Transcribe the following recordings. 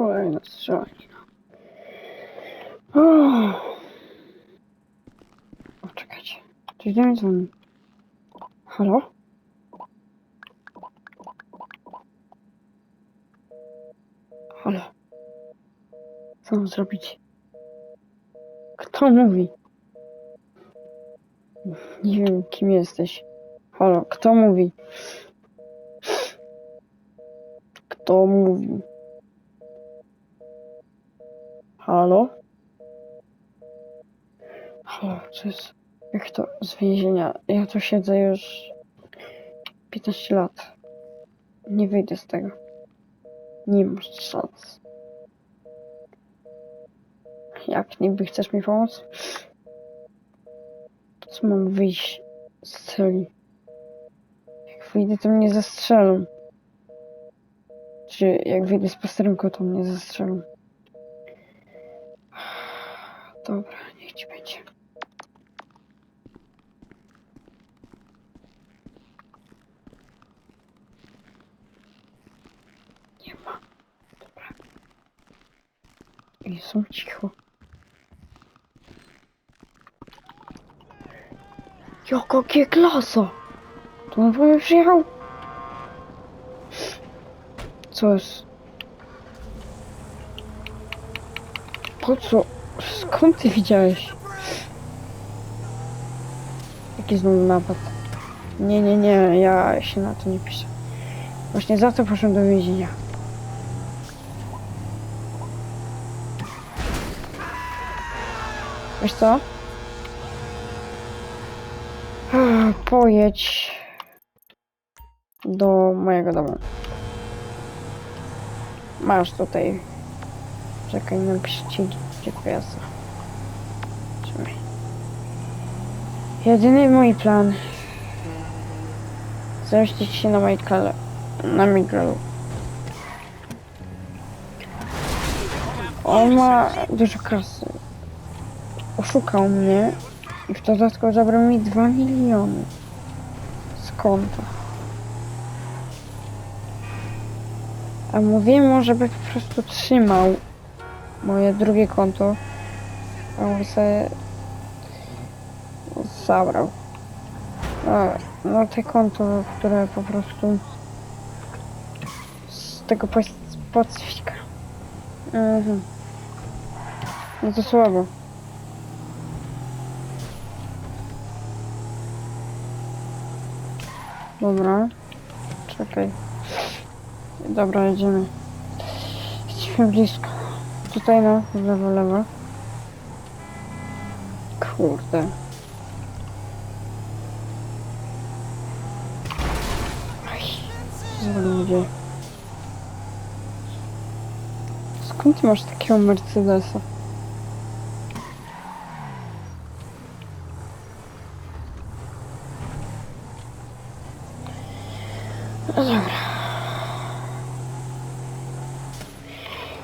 Kolejna strzelanina. Uff. O, czekajcie. Coś do mnie dzwoni. Halo? Halo? Co mam zrobić? Kto mówi? Nie wiem, kim jesteś. Halo, kto mówi? Kto mówi? Halo? Halo, co jest? Jak to z więzienia? Ja tu siedzę już 15 lat. Nie wyjdę z tego. Nie masz szans. Jak niby chcesz mi pomóc? Co mam wyjść z celi? Jak wyjdę, to mnie zastrzelą. Czy jak wyjdę z posterunku, to mnie zastrzelą. Dobra, niech ci będzie. Nie ma. Dobra. I są cicho. Jaka G-klasa! To on prawie przyjechał? Co jest? Po co? Skąd ty widziałeś? Jaki znowu napad? Nie, nie, nie, ja się na to nie piszę. Właśnie za to poszedłem do więzienia. Wiesz co? Pojedź do mojego domu. Masz tutaj. Czekaj, napiszę ci GPS-a. Jedyny mój plan. Zemścić się na Michael. Na Miguelu. On ma dużo kasy. Oszukał mnie i w dodatku zabrał mi 2 miliony z konta. A mówiłem mu, żeby po prostu trzymał moje drugie konto, a on sobie zabrał. No, no te konto, które po prostu z tego Pac- Pacyfika. Mhm. No to słabo. Dobra. Czekaj. Dobra, jedziemy. Jesteśmy blisko. Tutaj no, lewo, lewo. Kurde. Ludzie. Skąd masz takiego Mercedesa? No dobra.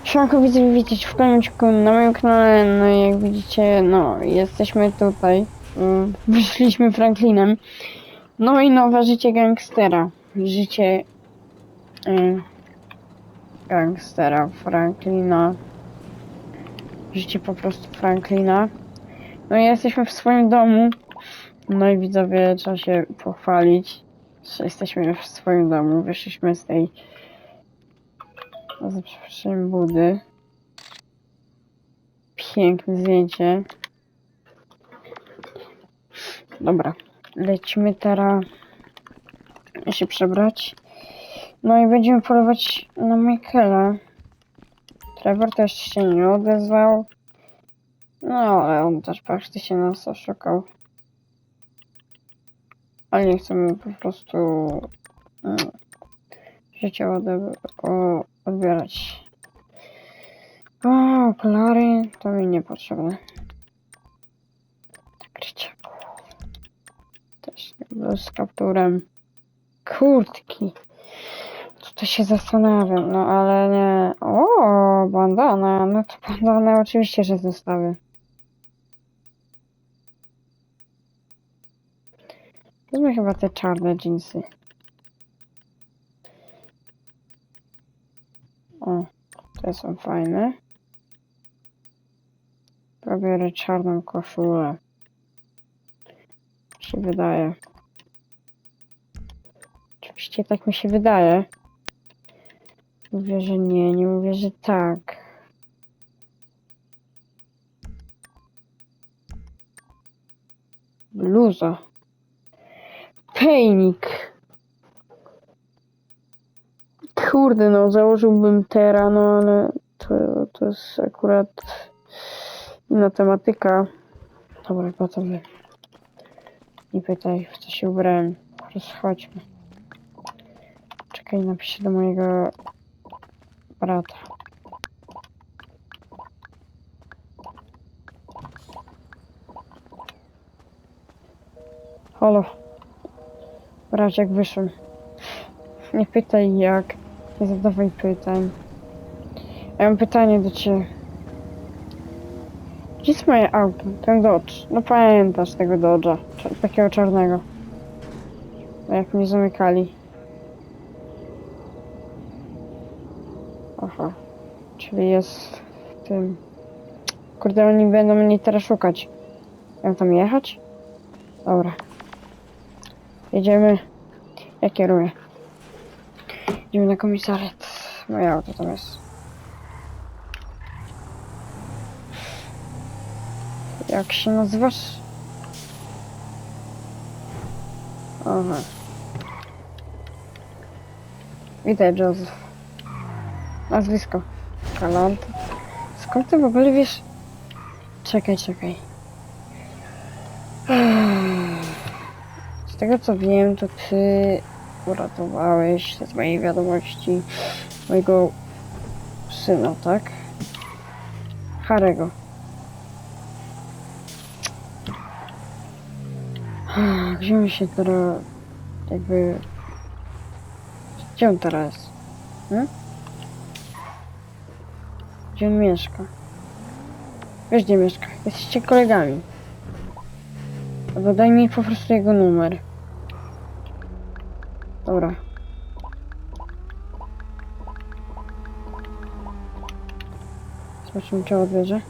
Siemanko, widzę, w końcu na moim kanale, no i jak widzicie, no, jesteśmy tutaj, mm, wyszliśmy Franklinem, no i nowe życie gangstera, życie y, gangstera Franklina, życie po prostu Franklina, no i jesteśmy w swoim domu, no i widzowie, trzeba się pochwalić, że jesteśmy w swoim domu, wyszliśmy z tej z budy. Piękne zdjęcie. Dobra, lecimy teraz się przebrać. No i będziemy polować na Michaela. Trevor też się nie odezwał. No, ale on też praktycznie nas oszukał. Ale nie chcemy po prostu mm, życia odbierać. O, okulary to mi niepotrzebne. Krycie. Też z kapturem. Kurtki. Tutaj się zastanawiam, no ale nie. O, bandana. No to bandana oczywiście, że zostawię. Wezmę chyba te czarne dżinsy. O, Te są fajne. Pobiorę czarną koszulę. Się wydaje. Oczywiście tak mi się wydaje. Mówię, że nie, nie mówię, że tak. Bluza. Pejnik. Kurde, no założyłbym teraz, no ale to, to jest akurat inna tematyka. Dobra, gotowy. Nie pytaj, w co się ubrałem. Rozchodźmy. Czekaj, napiszę do mojego brata. Halo. Braciak wyszedł. Nie pytaj jak. Nie zadawaj pytań. Ja mam pytanie do ciebie. Gdzie jest moje auto? Ten Dodge. No pamiętasz tego Dodge'a. Takiego czarnego. No Jak mnie zamykali. Aha. Czyli jest w tym... Kurde, oni będą mnie teraz szukać. Mam tam jechać? Dobra. Jedziemy. Ja kieruję. Idziemy na komisariat. Moje auto tam jest. Jak się nazywasz? Aha. Witaj, Joseph. Nazwisko. Galant. Skąd ty w ogóle wiesz? Czekaj, czekaj. Z tego co wiem, to ty uratowałeś z mojej wiadomości mojego syna, tak? Harego. Gdzie mi się teraz jakby... Gdzie on teraz? Hmm? Gdzie on mieszka? Wiesz gdzie mieszka? Jesteście kolegami. Albo daj mi po prostu jego numer. Dobra. Zobaczymy czy odbierze.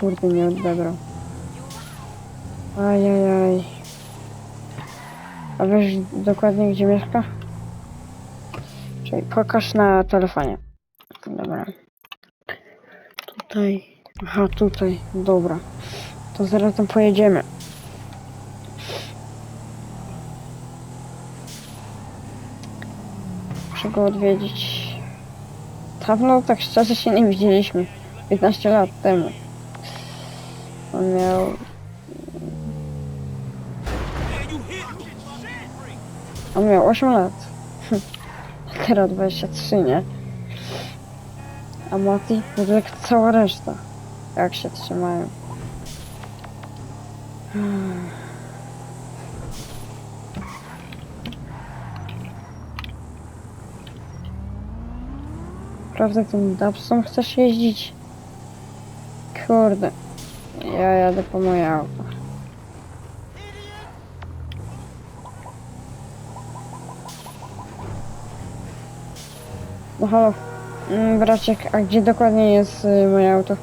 Kurde, nie odebrał. Ajajaj. A wiesz dokładnie gdzie mieszka? Czyli pokaż na telefonie. Tutaj. Aha, tutaj. Dobra. To zaraz tam pojedziemy. Muszę go odwiedzić. Dawno tak szczerze się nie widzieliśmy. 15 lat temu. On miał On miał 8 lat. Teraz 23, nie? A Mati, to jak cała reszta. Jak się trzymają. Prawda tym Dabsą chcesz jeździć? Kurde. Ja jadę po moje auto. No halo, Mm, braciek, a gdzie dokładnie jest y, moje auto?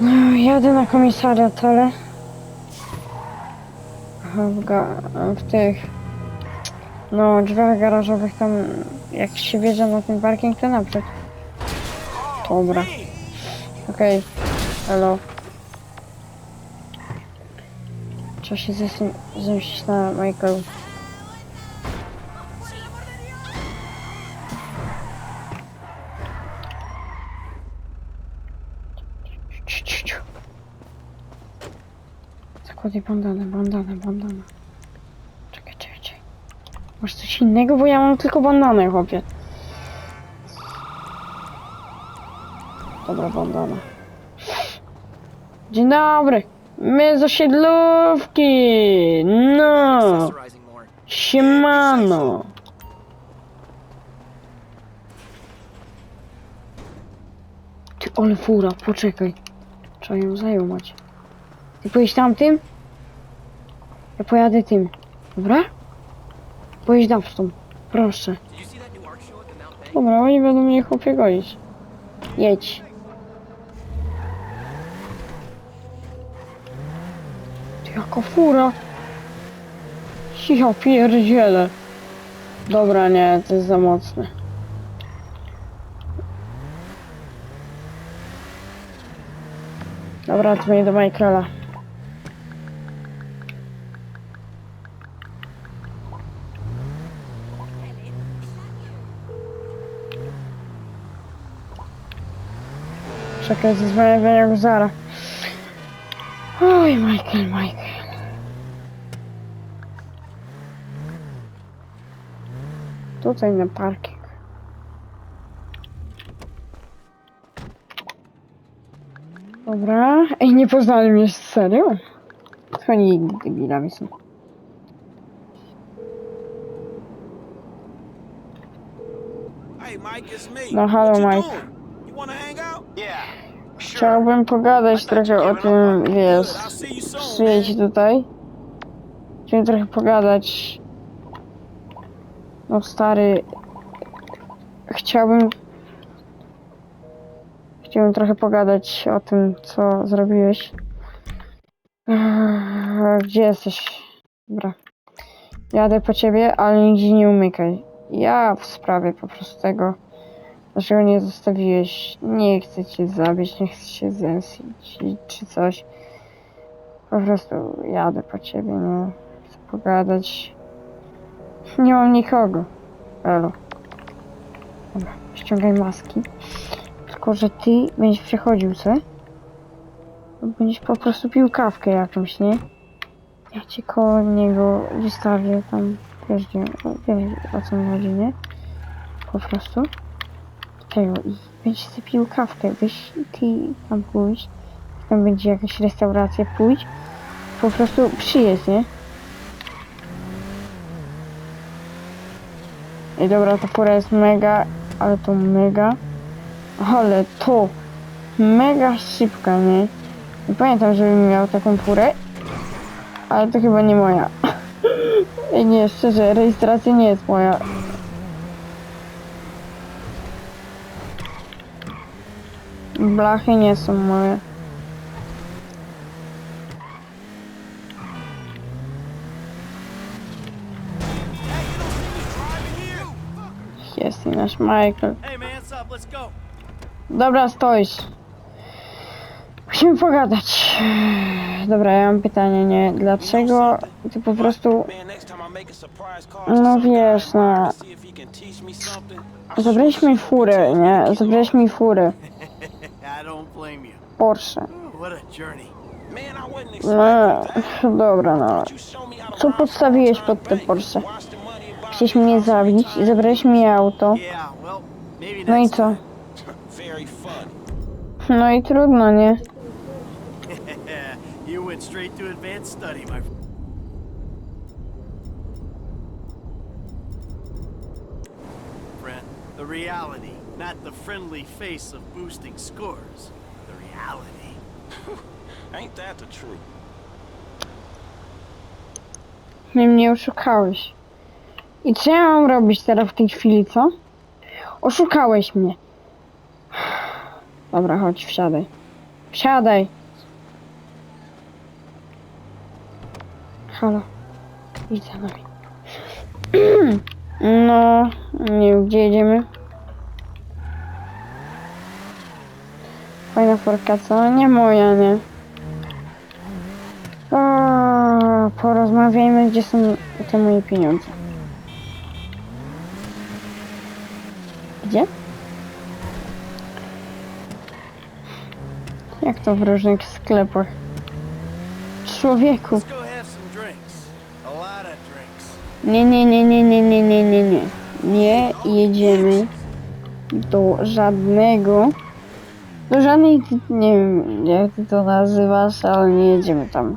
No, jadę na komisariat, ale... Aha, w, ga- w tych... No, drzwiach garażowych tam, jak się wjeżdża na ten parking, to naprzód. Dobra. Okej, hello. Trzeba się zes- zemścić na Michael. Zakładaj bandanę, bandanę, bandanę. Czekaj, czekaj, czekaj. Masz coś innego, bo ja mam tylko bandanę, chłopie. Dobra, bandana. Dzień dobry. My z osiedlówki. No. Siemano. Ty, ale fura, poczekaj. Trzeba ją zajmować. Ty pojedź tamtym? Ja pojadę tym. Dobra? Pojedź dawstą. Proszę. Dobra, oni będą mnie chłopie goić. Jedź. Ty, jaka fura. Ja pierdzielę. Dobra, nie, to jest za mocne. Dobra, dzwonię do Michaela. Czekaj, zadzwonię do niego zaraz. Oj, Michael, Michael. Tutaj na parking. Dobra. Ej, nie poznali mnie serio? Oni debilami są. No, halo, Mike. Chciałbym pogadać trochę o tym, wiesz, przyjedź tutaj. Chciałem trochę pogadać. No stary, chciałbym... Chciałbym trochę pogadać o tym, co zrobiłeś. Gdzie jesteś? Dobra. Jadę po ciebie, ale nigdzie nie umykaj. Ja w sprawie po prostu tego, dlaczego nie zostawiłeś. Nie chcę cię zabić, nie chcę cię zemścić czy coś. Po prostu jadę po ciebie, nie chcę pogadać. Nie mam nikogo. Elo. Dobra, ściągaj maski. Tylko, że ty będziesz przechodził, co? Będziesz po prostu pił kawkę jakąś, nie? Ja cię koło niego wystawię tam, wiesz no, wiesz o co mi chodzi, nie? Po prostu. Tego i będziesz sobie pił kawkę, weź ty tam pójść, tam będzie jakaś restauracja, pójdź, po prostu przyjedź, nie? I dobra, ta pora jest mega, ale to mega, ale to mega szybka, nie? Nie pamiętam, żebym miał taką furę, ale to chyba nie moja. Ej, nie, szczerze, rejestracja nie jest moja. Blachy nie są moje. Jest i nasz Michael. Dobra, stoisz. Musimy pogadać. Dobra, ja mam pytanie, nie? Dlaczego ty po prostu... No wiesz, no... Zabrałeś mi furę, nie? Zabrałeś mi furę. Blame you. Porsche. What a journey. Man, I wasn't No, expecting that. dobra, no. Co podstawiłeś pod te? Porsche? Me mnie zabić i zabrałeś mi auto. No i co? No i trudno, nie? time. you went straight to advanced study, my friend. Friend, the reality, not the friendly face of boosting scores. Reality. Ain't that the truth? Mnie mnie oszukałeś. I co ja mam robić teraz w tej chwili, co? Oszukałeś mnie. Dobra, chodź, wsiadaj. Wsiadaj. Halo. Idź za nami. No, nie wiem, gdzie jedziemy. Fajna forka, co? Nie moja, nie. O, porozmawiajmy, gdzie są te moje pieniądze. Gdzie? Jak to w różnych sklepach? Człowieku. Nie, nie, nie, nie, nie, nie, nie, nie, nie. Nie jedziemy do żadnego. Do żadnej, nie wiem jak ty to nazywasz, ale nie jedziemy tam.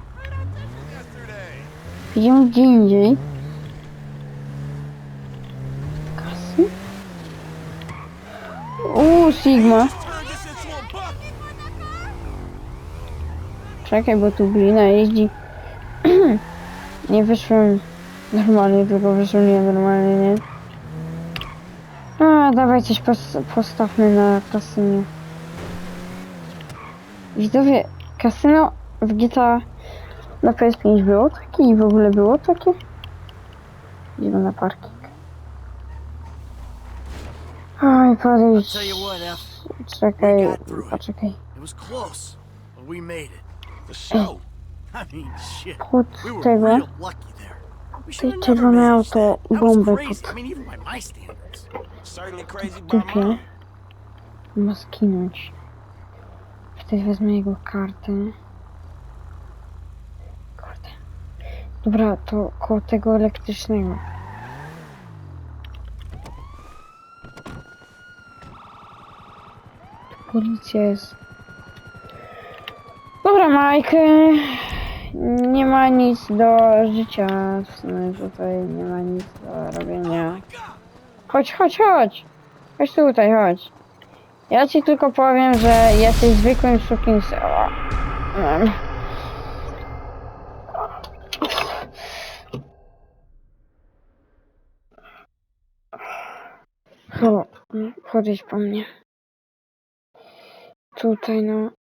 Jedziemy gdzie indziej. Kasy? Uuu, Sigma. Czekaj, bo tu glina jeździ. nie wyszłem normalnie, tylko wyszłem nienormalnie, nie? A, No, dawaj coś pos postawmy na kasynie. Widzowie, kasyno w GTA na PS5 było takie i w ogóle było takie? Idę na parking. Oj, F, Czekaj, poczekaj. I were tego. never czerwone auto. That. Bombę pod- I dupie ma skinąć. Wtedy wezmę jego kartę. Kurde. Dobra, to koło tego elektrycznego. Policja jest. Dobra, Mike. Nie ma nic do życia. Tutaj nie ma nic do robienia. Chodź, chodź, chodź. Chodź tutaj, chodź. Ja ci tylko powiem, że jesteś zwykłym sukinsem. O, podejdź po mnie. Tutaj no.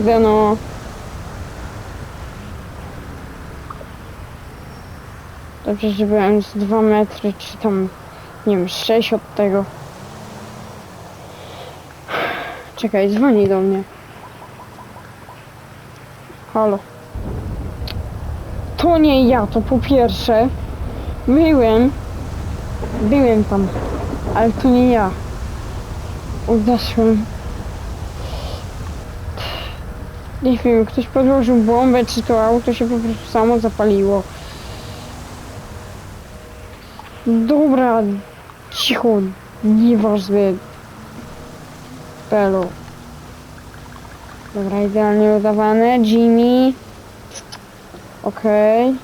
Kurde no. Dobrze, że byłem z 2 metry, czy tam, nie wiem, 6 od tego. Czekaj, dzwoni do mnie. Halo. To nie ja, to po pierwsze. Byłem. Byłem tam. Ale to nie ja. Udaszłem. Nie wiem, ktoś podłożył bombę, czy to auto się po prostu samo zapaliło. Dobra, cicho, nieważne. Pelo. Dobra, idealnie udawane. Jimmy. Okej.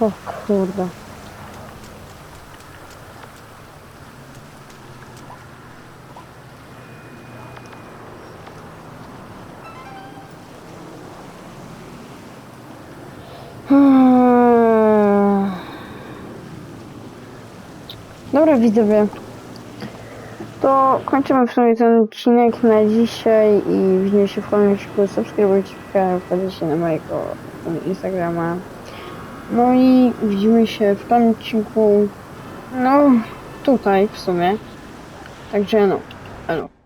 O kurde. Dobra widzowie. To kończymy w sumie ten odcinek na dzisiaj i widzimy się w kolejnym odcinku. Subskrybujcie kanał, wpadajcie na mojego Instagrama. No i widzimy się w tym odcinku. No tutaj w sumie. Także no. Elo.